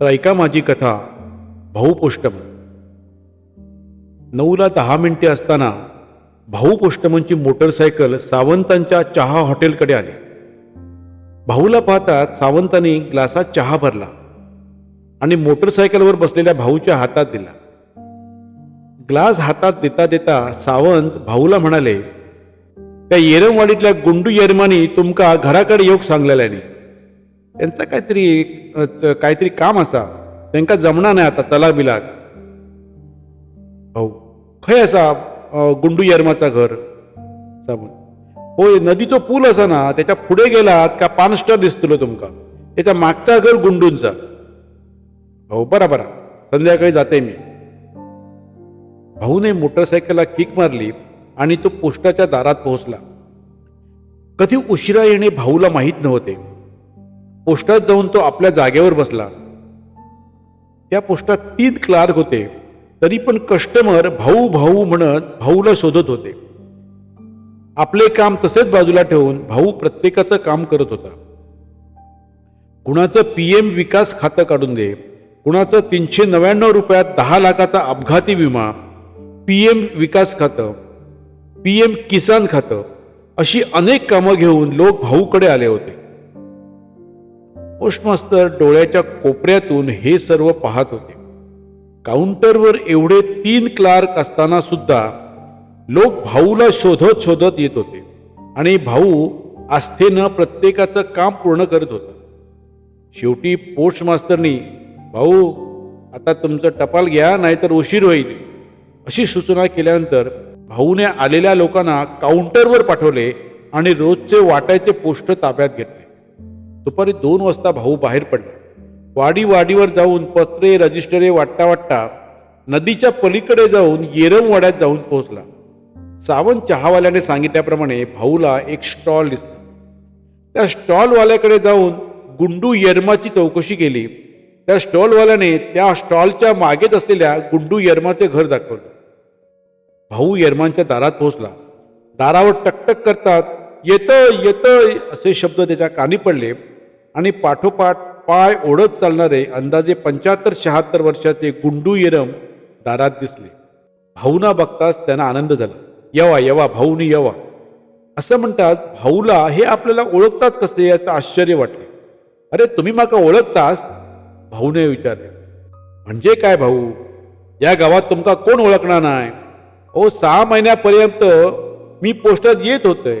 तर ऐका माझी कथा भाऊपुष्टमन नऊला दहा मिनिटे असताना भाऊपुष्टमनची मोटरसायकल सावंतांच्या चहा हॉटेलकडे आली. भाऊला पाहताच सावंतांनी ग्लासात चहा भरला आणि मोटरसायकलवर बसलेल्या भाऊच्या हातात दिला. ग्लास हातात देता देता सावंत भाऊला म्हणाले त्या येरमवाडीतल्या गुंडू येरमानी तुमका घराकडे योग सांगलेल्याने त्यांचा काहीतरी काहीतरी काम असा. त्यांका जमणार नाही आता चला बिलाक भाऊ खय असा गुंडू यर्माचा घर? सावंत होय नदीचो पूल असा ना त्याच्या पुढे गेलात का पानस्टर दिसतलो तुमका? त्याच्या मागचा घर गुंडूंचा. भाऊ बरा बरा. संध्याकाळी जाते मी. भाऊने मोटरसायकलला किक मारली आणि तो पोस्टाच्या दारात पोहोचला. कधी उशिरा येणे भाऊला माहीत नव्हते. पोस्टात जाऊन तो आपल्या जागेवर बसला. त्या पोस्टात तीन क्लार्क होते. तरी पण कस्टमर भाऊ भाऊ म्हणत भाऊला शोधत होते. आपले काम तसेच बाजूला ठेवून भाऊ प्रत्येकाचं काम करत होता. कुणाचं पीएम विकास खातं काढून दे कुणाचं तीनशे नव्याण्णव रुपयात दहा लाखाचा अपघाती विमा पीएम विकास खातं पीएम किसान खातं अशी अनेक कामं घेऊन लोक भाऊकडे आले होते. उष्मस्तर डोळ्याच्या कोपऱ्यातून हे सर्व पाहत होते. काउंटरवर एवढे तीन क्लार्क असताना सुद्धा लोक भाऊला शोधत शोधत येत होते आणि भाऊ आस्थेनं प्रत्येकाचं काम पूर्ण करत होता. शेवटी पोस्ट मास्तरनी भाऊ आता तुमचं टपाल घ्या नाहीतर उशीर होईल. अशी सूचना केल्यानंतर भाऊने आलेल्या लोकांना काउंटरवर पाठवले आणि रोजचे वाटायचे पोस्ट ताब्यात घेतले. दुपारी दोन वाजता भाऊ बाहेर पडला. वाडी वाडीवर जाऊन पत्रे रजिस्टरे वाटता वाटता नदीच्या पलीकडे जाऊन येरमवाड्यात जाऊन पोहोचला. सावंत चहावाल्याने सांगितल्याप्रमाणे भाऊला एक स्टॉल दिसला. त्या स्टॉलवाल्याकडे जाऊन गुंडू यर्माची चौकशी केली. त्या स्टॉलवाल्याने त्या स्टॉलच्या मागेच असलेल्या गुंडू यर्माचे घर दाखवलं. भाऊ यर्मांच्या दारात पोहोचला. दारावर टकटक करतात येतं येतं असे शब्द त्याच्या कानी पडले. आणि पाठोपाठ पाय ओढत चालणारे अंदाजे पंच्याहत्तर शहात्तर वर्षाचे गुंडू येरम दारात दिसले. भाऊना बघताच त्यांना आनंद झाला. यवा यवा भाऊनी यवा. असं म्हणतात भाऊला हे आपल्याला ओळखतात कसे याचं आश्चर्य वाटले. अरे तुम्ही माका ओळखतास? भाऊने विचारले. म्हणजे काय भाऊ? या गावात तुमका कोण ओळखणार नाही हो सहा महिन्यापर्यंत मी पोस्टात येत होतोय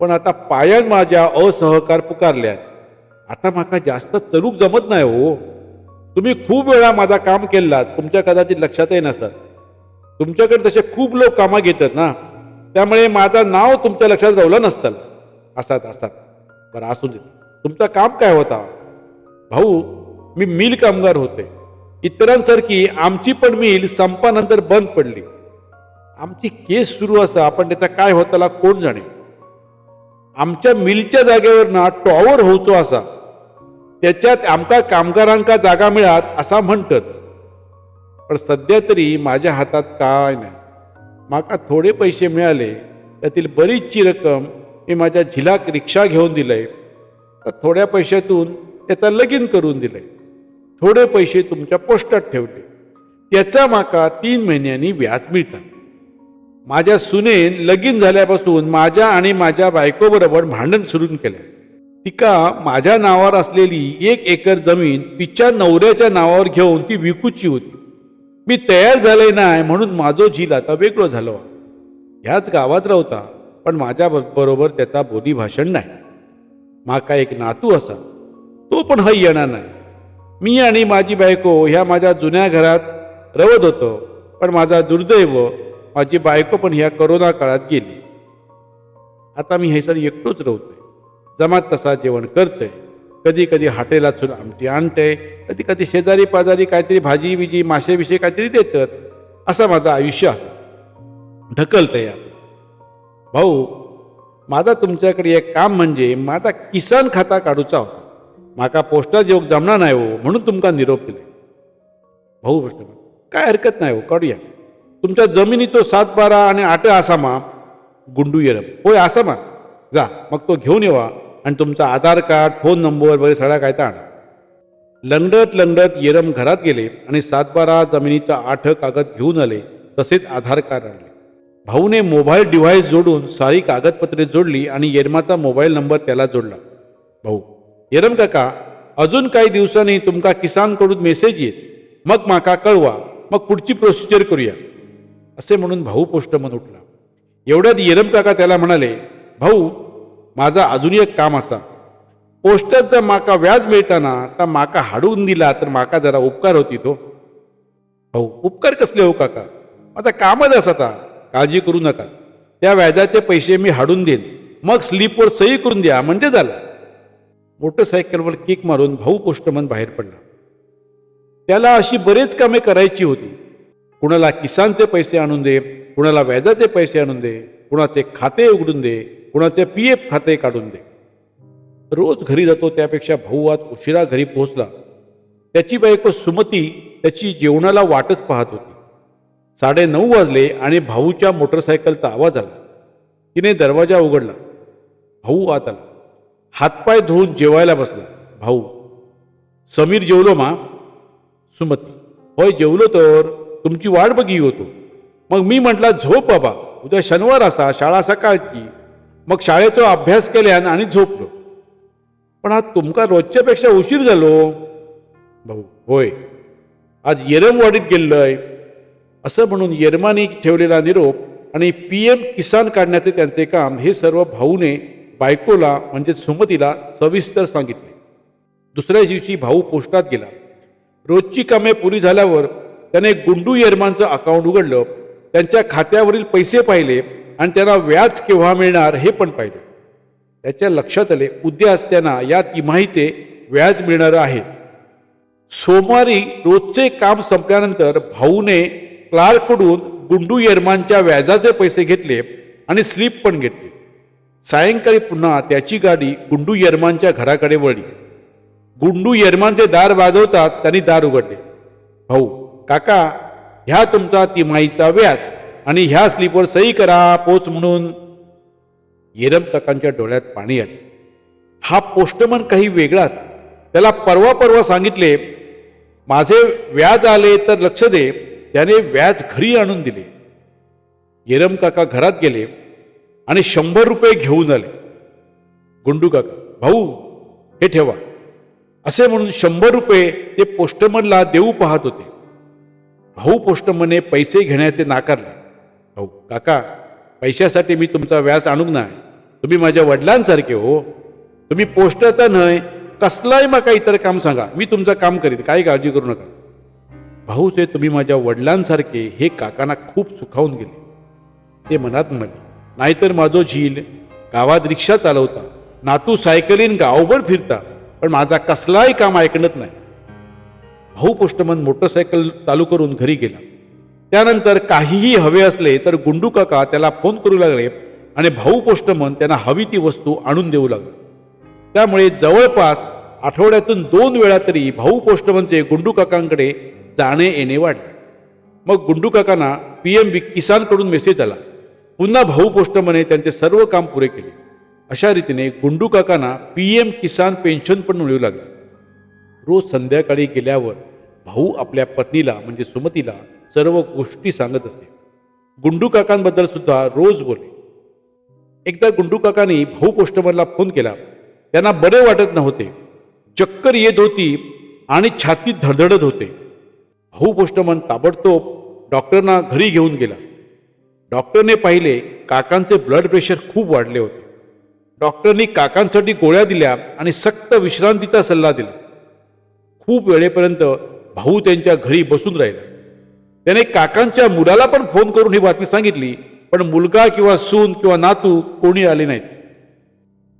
पण आता पायान माझ्या असहकार पुकारल्यात. आता माका जास्त चलूक जमत नाही हो. तुम्ही खूप वेळा माझा काम केल्लात तुमच्या कदाचित लक्षातही नसतात. तुमच्याकडे तसे खूप लोक कामं घेतात ना. त्यामुळे माझं नाव तुमच्या लक्षात राहिलं नसतं. असात असात बरं असू दे. तुमचं काम काय होता? भाऊ मी मिल कामगार होते. इतरांसारखी आमची पण मिल संपानंतर बंद पडली. आमची केस सुरू असा पण त्याचा काय होताला कोण जाणे? आमच्या मिलच्या जागेवर ना टॉवर होवचो असा. त्याच्यात आमका कामगारांका जागा मिळात असा म्हणतात. पण सध्या तरी माझ्या हातात काय नाही. माका थोडे पैसे मिळाले त्यातील बरीचशी रक्कम मी माझ्या झिलाक रिक्षा घेऊन दिलंय. तर थोड्या पैशातून त्याचा लगीन करून दिलंय. थोडे पैसे तुमच्या पोस्टात ठेवले. त्याचा माका तीन महिन्यांनी व्याज मिळतात. माझ्या सुनेन लगीन झाल्यापासून माझ्या आणि माझ्या बायकोबरोबर भांडण सुरू केलं. तिका माझ्या नावावर असलेली एक एकर जमीन तिच्या नवऱ्याच्या नावावर घेऊन ती विकूची होती. मी तयार झाले नाही म्हणून माझो झील आता वेगळो झालो. ह्याच गावात रवता पण माझ्या ब- बरोबर त्याचा बोली भाषण नाही. माका एक नातू असा तो पण हय येणार नाही. मी आणि माझी बायको ह्या माझ्या जुन्या घरात रवत होतो पण माझा दुर्दैव माझी बायको पण ह्या करोना काळात गेली. आता मी हे सर एकटोच रवतोय जमात तसा जेवण करतंय. कधी कधी हॉटेलातून आमटी आणतंय कधी कधी शेजारी पाजारी काहीतरी भाजी बिजी माशेविषयी काहीतरी देतात. असा माझं आयुष्य असं ढकलतं या भाऊ माझा तुमच्याकडे एक काम म्हणजे माझा किसान खाता काढूचा होता. माका पोस्टात योग जमणार नाही हो म्हणून तुमका निरोप दिले भाऊ गोष्ट काय हरकत नाही हो काढूया. तुमच्या जमिनीचो सात बारा आणि आठ आसामा. गुंडू येरम. होय आसामा. जा मग तो घेऊन येवा. आणि तुमचा आधार कार्ड फोन नंबर वगैरे सगळा काय ताण आणा. लंगडत लंगडत येरम घरात गेले आणि सातबारा जमिनीचा आठ कागद घेऊन आले तसेच आधार कार्ड आणले. भाऊने मोबाईल डिव्हाइस जोडून सारी कागदपत्रे जोडली आणि येरमाचा मोबाईल नंबर त्याला जोडला. भाऊ येरम काका अजून काही दिवसांनी तुमका किसानकडून मेसेज येत मग माका कळवा मग पुढची प्रोसिजर करूया. असे म्हणून भाऊ पोस्टमन उठला. एवढ्यात येरम काका त्याला म्हणाले भाऊ माझा अजूनही एक काम असा. पोस्टात जर माका व्याज मिळताना तर माका हाडून दिला तर माका जरा उपकार होती तो. भाऊ उपकार कसले हो काका? माझा कामच असा आता. काळजी करू नका. त्या व्याजाचे पैसे मी हाडून देईन. मग स्लीपवर सही करून द्या. म्हणजे झालं. मोटरसायकलवर किक मारून भाऊ पोस्टमन बाहेर पडला. त्याला अशी बरेच कामे करायची होती. कुणाला किसानचे पैसे आणून दे कुणाला व्याजाचे पैसे आणून दे. कुणाचे खाते उघडून दे कुणाचे पी एफ खाते काढून दे. रोज घरी जातो त्यापेक्षा भाऊ आज उशिरा घरी पोहोचला. त्याची बायको सुमती त्याची जेवणाला वाटच पाहत होती. साडे नऊ वाजले आणि भाऊच्या मोटरसायकलचा आवाज आला. तिने दरवाजा उघडला. भाऊ आत आला. हातपाय धुवून जेवायला बसला. भाऊ समीर जेवलो मा? सुमती होय जेवलो तर तुमची वाट बघी होतो. मग मी म्हटला झोप बाबा. उद्या शनिवार असा शाळा सकाळची. मग शाळेचो अभ्यास केल्यान आणि झोपलो. पण आज तुमका रोजच्यापेक्षा उशीर झालो. भाऊ होय. आज येरमवाडीत गेल्लय. असं म्हणून येरमानी ठेवलेला निरोप आणि पी एम किसान काढण्याचे त्यांचे काम हे सर्व भाऊने बायकोला म्हणजे सुमतीला सविस्तर सांगितले. दुसऱ्या दिवशी भाऊ पोस्टात गेला. रोजची कामे पुरी झाल्यावर त्याने गुंडू येरमानचं अकाउंट उघडलं. त्यांच्या खात्यावरील पैसे पाहिले आणि त्यांना व्याज केव्हा मिळणार हे पण पाहिले. त्याच्या लक्षात आले उद्याच त्यांना या तिमाहीचे व्याज मिळणार आहे. सोमवारी रोजचे काम संपल्यानंतर भाऊने क्लार्ककडून गुंडू येरमानच्या व्याजाचे पैसे घेतले आणि स्लिप पण घेतली. सायंकाळी पुन्हा त्याची गाडी गुंडू येरमानच्या घराकडे वळली. गुंडू येरमानचे दार वाजवतात त्यांनी दार उघडले. भाऊ काका ह्या तुमचा तिमाहीचा व्याज. आणि ह्या स्लीपवर सही करा पोच म्हणून. येरम काकांच्या डोळ्यात पाणी आले. हा पोस्टमन काही वेगळाच. त्याला परवा परवा सांगितले माझे व्याज आले तर लक्ष दे. त्याने व्याज घरी आणून दिले. येरम काका घरात गेले आणि शंभर रुपये घेऊन आले. गुंडू काका भाऊ हे ठेवा. असे म्हणून शंभर रुपये ते पोस्टमनला देऊ पाहत होते. भाऊ पोष्टमने पैसे घेण्याचे नाकारले. भाऊ काका पैशासाठी मी तुमचा व्यास आणूक नाही. तुम्ही माझ्या वडिलांसारखे हो. तुम्ही पोस्टाचा नाही कसलाही मका इतर काम सांगा. मी तुमचं काम करीत काही काळजी करू नका. भाऊचे तुम्ही माझ्या वडिलांसारखे हे काकांना खूप सुखावून गेले. ते मनात म्हणाले नाहीतर माझो झील गावात रिक्षा चालवता नातू सायकलीन गावभर फिरता पण माझा कसलाही काम ऐकणत नाही. भाऊ पोष्टमन मोटरसायकल चालू करून घरी गेला. त्यानंतर काहीही हवे असले तर गुंडू काका त्याला फोन करू लागले आणि भाऊ पोष्टमन त्यांना हवी ती वस्तू आणून देऊ लागले. त्यामुळे जवळपास आठवड्यातून दोन वेळा तरी भाऊ पोष्टमनचे गुंडू काकांकडे जाणे येणे वाढले. मग गुंडू काकांना पी एम किसानकडून मेसेज आला. पुन्हा भाऊ पोष्टमने त्यांचे सर्व काम पुरे केले. अशा रीतीने गुंडू काकांना पी एम किसान पेन्शन पण मिळू लागले. रोज संध्याकाळी गेल्यावर भाऊ आपल्या पत्नीला म्हणजे सुमतीला सर्व गोष्टी सांगत असे. गुंडू काकांबद्दल सुद्धा रोज बोले. एकदा गुंडू काकांनी भाऊ पोस्टमनला फोन केला. त्यांना बरे वाटत नव्हते. चक्कर येत होती आणि छातीत धडधडत होते. भाऊ पोस्टमन ताबडतोब डॉक्टरना घरी घेऊन गेला. डॉक्टरने पाहिले काकांचे ब्लड प्रेशर खूप वाढले होते. डॉक्टरनी काकांसाठी गोळ्या दिल्या आणि सक्त विश्रांतीचा सल्ला दिला. खूप वेळेपर्यंत भाऊ त्यांच्या घरी बसून राहिला. त्याने काकांच्या मुलाला पण फोन करून ही बातमी सांगितली पण मुलगा किंवा सून किंवा नातू कोणी आले नाहीत.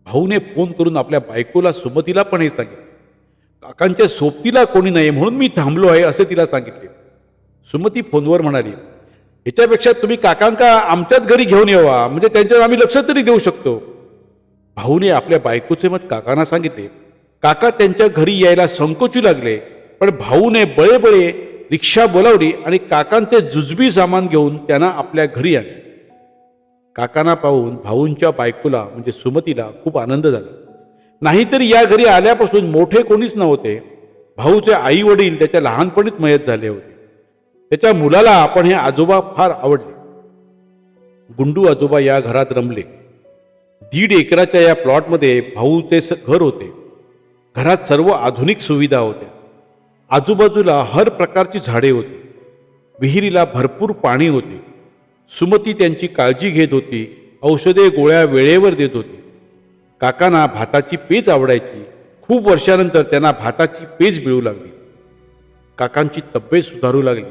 भाऊने फोन करून आपल्या बायकोला सुमतीला पण हे सांगितले. काकांच्या सोबतीला कोणी नाही म्हणून मी थांबलो आहे असे तिला सांगितले. सुमती फोनवर म्हणाली ह्याच्यापेक्षा तुम्ही काकांका आमच्याच घरी घेऊन यावा म्हणजे त्यांच्यावर आम्ही लक्ष तरी देऊ शकतो. भाऊने आपल्या बायकोचे मत काकांना सांगितले काका त्यांच्या घरी यायला संकोचू लागले पण भाऊने बळेबळे रिक्षा बोलावली आणि काकांचे जुजबी सामान घेऊन त्यांना आपल्या घरी आणले. काकांना पाहून भाऊंच्या बायकोला म्हणजे सुमतीला खूप आनंद झाला. नाहीतरी या घरी आल्यापासून मोठे कोणीच नव्हते. भाऊचे आई वडील त्याच्या लहानपणीच मयत झाले होते. त्याच्या मुलाला आपण हे आजोबा फार आवडले. गुंडू आजोबा या घरात रमले. दीड एकराच्या या प्लॉटमध्ये भाऊचे स- घर होते. घरात सर्व आधुनिक सुविधा होत्या. आजूबाजूला हर प्रकारची झाडे होती. विहिरीला भरपूर पाणी होते. सुमती त्यांची काळजी घेत होती. औषधे गोळ्या वेळेवर देत होती. काकांना भाताची पेज आवडायची. खूप वर्षानंतर त्यांना भाताची पेज मिळू लागली. काकांची तब्येत सुधारू लागली.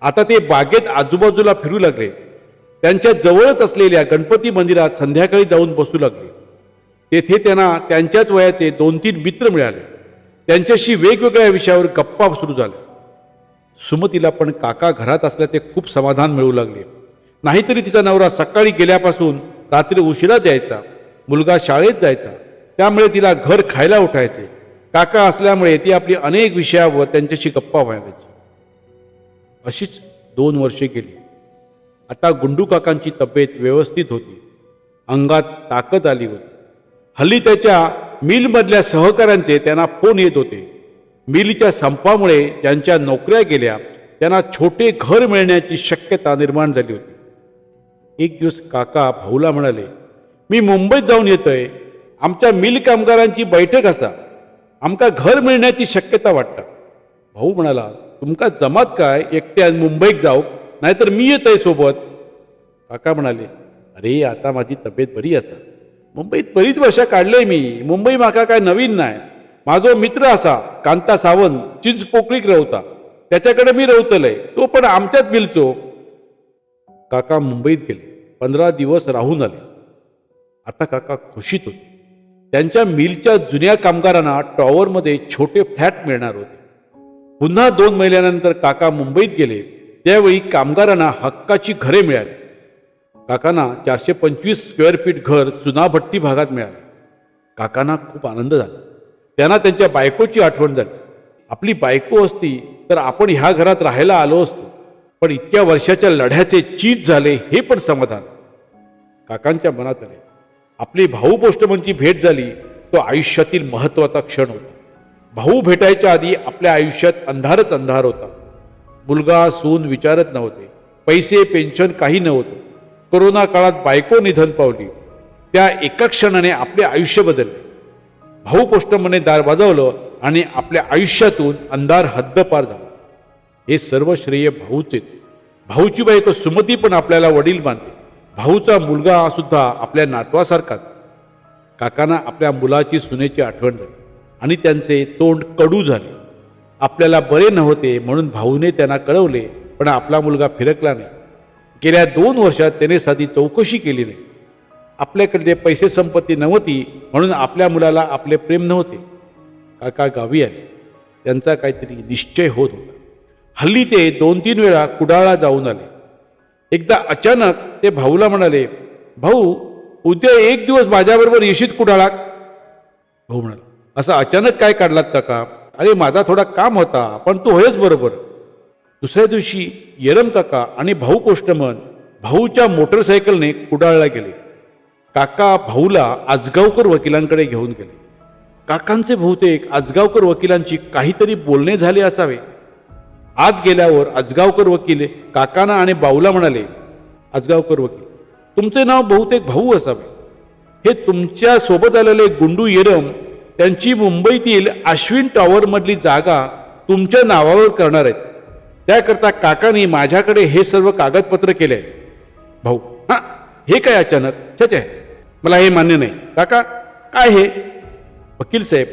आता ते बागेत आजूबाजूला फिरू लागले. त्यांच्या जवळच असलेल्या गणपती मंदिरात संध्याकाळी जाऊन बसू लागले. तेथे त्यांना त्यांच्याच वयाचे दोन तीन मित्र मिळाले. त्यांच्याशी वेगवेगळ्या विषयावर गप्पा सुरू झाल्या. सुमतीला पण काका घरात असल्याचे खूप समाधान मिळू लागले. नाहीतरी तिचा नवरा सकाळी गेल्यापासून रात्री उशिरा जायचा मुलगा शाळेत जायचा त्यामुळे तिला घर खायला उठायचे. काका असल्यामुळे ती आपली अनेक विषयावर त्यांच्याशी गप्पा व्हायची अशीच दोन वर्षे गेली. आता गुंडू काकांची तब्येत व्यवस्थित होती. अंगात ताकद आली होती. हल्ली त्याच्या मिलमधल्या सहकाऱ्यांचे त्यांना फोन येत होते. मिलच्या संपामुळे ज्यांच्या नोकऱ्या गेल्या त्यांना छोटे घर मिळण्याची शक्यता निर्माण झाली होती. एक दिवस काका भाऊला म्हणाले मी मुंबईत जाऊन येतोय. आमच्या मिल कामगारांची बैठक असा. आमका घर मिळण्याची शक्यता वाटतं. भाऊ म्हणाला तुमका जमात काय? एकट्या मुंबईत जाऊ. नाहीतर मी येतोय सोबत. काका म्हणाले अरे आता माझी तब्येत बरी असा. मुंबईत बरीच वर्ष काढले मी. मुंबई माका काय नवीन नाही. माझो मित्र असा कांता सावंत चिंच पोकळीक रवता. त्याच्याकडे मी रवतलय. तो पण आमच्याच मिलचो काका मुंबईत गेले. पंधरा दिवस राहून आले. आता काका खुशीत होते. त्यांच्या मिलच्या जुन्या कामगारांना टॉवरमध्ये छोटे फ्लॅट मिळणार होते. पुन्हा दोन महिन्यानंतर काका मुंबईत गेले. त्यावेळी कामगारांना हक्काची घरे मिळाली. काकांना चारशे पंचवीस स्क्वेअर फीट घर चुनाभट्टी भागात मिळाले. काकांना खूप आनंद झाला. त्यांना त्यांच्या बायकोची आठवण झाली. आपली बायको असती तर आपण ह्या घरात राहायला आलो असतो. पण इतक्या वर्षाच्या लढ्याचे चीज झाले हे पण समाधान. काकांच्या मनात आले. आपली भाऊ पोस्टमनची भेट झाली तो आयुष्यातील महत्त्वाचा क्षण होता. भाऊ भेटायच्या आधी आपल्या आयुष्यात अंधारच अंधार होता. मुलगा सून विचारत नव्हते. पैसे पेन्शन काही नव्हतं. कोरोना काळात बायको निधन पावली. त्या एका क्षणाने आपले आयुष्य बदलले. भाऊ पोष्टमने दार वाजवलं आणि आपल्या आयुष्यातून अंधार हद्दपार झाला. हे सर्व श्रेय भाऊचे. भाऊची बायको सुमती पण आपल्याला वडील मानते. भाऊचा मुलगा सुद्धा आपल्या नातवासारखाच काकांना आपल्या मुलाची सुनेची आठवण झाली आणि त्यांचे तोंड कडू झाले. आपल्याला बरे नव्हते म्हणून भाऊने त्यांना कळवले पण आपला मुलगा फिरकला नाही. गेल्या दोन वर्षात त्याने साधी चौकशी केली नाही. आपल्याकडे पैसे संपत्ती नव्हती म्हणून आपल्या मुलाला आपले प्रेम नव्हते. काका गावी आले. त्यांचा काहीतरी निश्चय होत होता. हल्ली ते दोन तीन वेळा कुडाळा जाऊन आले. एकदा अचानक ते भाऊला म्हणाले भाऊ उद्या एक दिवस माझ्याबरोबर येशीत कुडाळात? भाऊ म्हणाला असं अचानक काय काढलात काका? अरे माझा थोडा काम होता पण तू होयच बरोबर. दुसऱ्या दिवशी येरम काका आणि भाऊ कोष्टमन भाऊच्या मोटरसायकलने कुडाळला गेले. काका भाऊला आजगावकर वकिलांकडे घेऊन गेले. काकांचे बहुतेक आजगावकर वकिलांची काहीतरी बोलणे झाले असावे. आत गेल्यावर आजगावकर वकील काकांना आणि बाऊला म्हणाले आजगावकर वकील तुमचे नाव बहुतेक भाऊ असावे. हे तुमच्यासोबत आलेले गुंडू येरम त्यांची मुंबईतील अश्विन टॉवरमधली जागा तुमच्या नावावर करणार आहेत. त्याकरता काकांनी माझ्याकडे हे सर्व कागदपत्र केले. भाऊ हां हे काय अचानक? छच आहे मला हे मान्य नाही. काका काय हे? वकील साहेब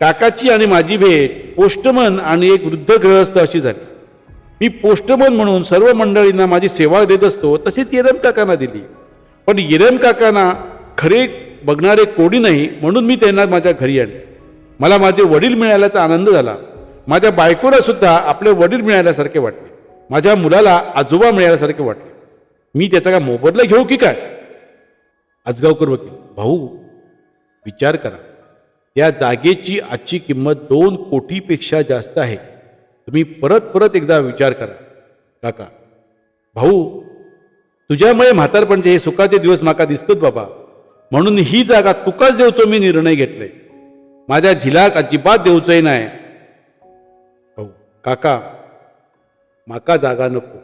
काकाची आणि माझी भेट पोस्टमन आणि एक वृद्ध गृहस्थ अशी झाली. मी पोस्टमन म्हणून सर्व मंडळींना माझी सेवा देत असतो तशीच येरम काकांना दिली. पण येरम काकांना खरे बघणारे कोणी नाही म्हणून मी त्यांना माझ्या घरी आणले. मला माझे वडील मिळाल्याचा आनंद झाला. माझ्या बायकोला सुद्धा आपले वडील मिळाल्यासारखे वाटले. माझ्या मुलाला आजोबा मिळाल्यासारखे वाटले. मी त्याचा काय मोबदला घेऊ की काय? आजगावकर वकील भाऊ विचार करा. या जागेची आजची किंमत दोन कोटीपेक्षा जास्त आहे. तुम्ही परत परत एकदा विचार करा. काका. भाऊ तुझ्यामुळे म्हातारपणचे हे सुखाचे दिवस माका दिसतोच बाबा. म्हणून ही जागा तुकाच देवचो मी निर्णय घेतलाय. माझ्या झिलाक अजिबात देवचंय नाही काका माका जागा नको.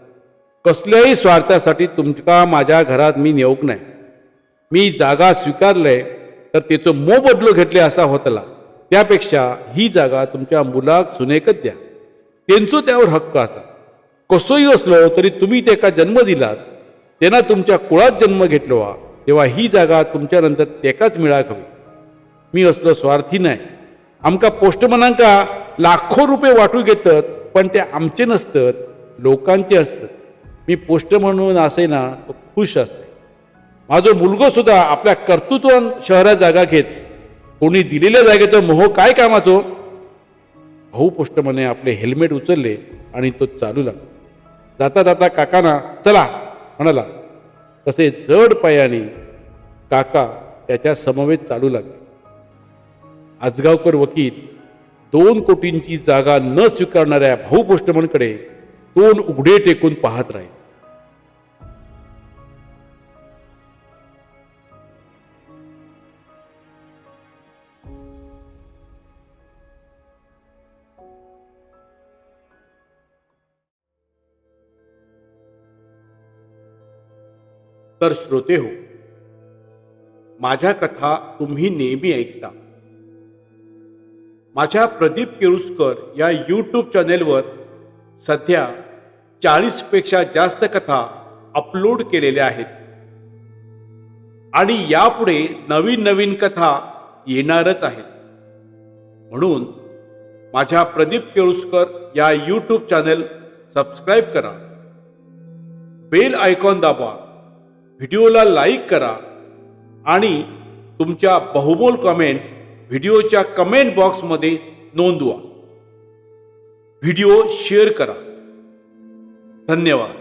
कसल्याही स्वार्थासाठी तुमका माझ्या घरात मी नेऊक नाही. मी जागा स्वीकारलंय तर त्याचं मोबदलो घेतले असा होतला. त्यापेक्षा ही जागा तुमच्या मुलाक सुनेकच द्या. तेंचो त्यावर हक्क असा. कसोही असलो तरी तुम्ही त्याका जन्म दिलात त्यांना तुमच्या कुळात जन्म घेतलो हा तेव्हा ही जागा तुमच्यानंतर तेकाच मिळाक हवी. मी असलो स्वार्थी नाही. आमका पोस्टमनांका लाखो रुपये वाटू घेतात पण ते आमचे नसतात लोकांचे असतात. मी पोस्ट म्हणून असे ना तो खुश असे. माझा मुलगो सुद्धा आपल्या कर्तृत्वान शहरात जागा घेत कोणी दिलेल्या जागेचा मोह काय कामाचो? भाऊ पोस्टमने आपले हेल्मेट उचलले आणि तो चालू लागला. जाता जाता काकाना चला म्हणाला. तसे जड पायाने काका त्याच्या समवेत चालू लागले. आजगावकर वकील दोन कोटींची जागा न स्वीकारणाऱ्या भाऊ पोष्टमनकडे तोंड उघडे टेकून पाहत राहील. तर श्रोते हो माझ्या कथा तुम्ही नेहमी ऐकता. माझ्या प्रदीप केळुसकर या यूट्यूब चॅनेलवर सध्या चाळीसपेक्षा जास्त कथा अपलोड केलेल्या आहेत. आणि यापुढे नवीन नवीन कथा येणारच आहेत. म्हणून माझ्या प्रदीप केळुसकर या यूट्यूब चॅनेल सबस्क्राईब करा. बेल आयकॉन दाबा. व्हिडिओला लाईक करा. आणि तुमच्या बहुमोल कमेंट्स व्हिडिओच्या कमेंट बॉक्समध्ये नोंदवा. व्हिडिओ शेअर करा. धन्यवाद.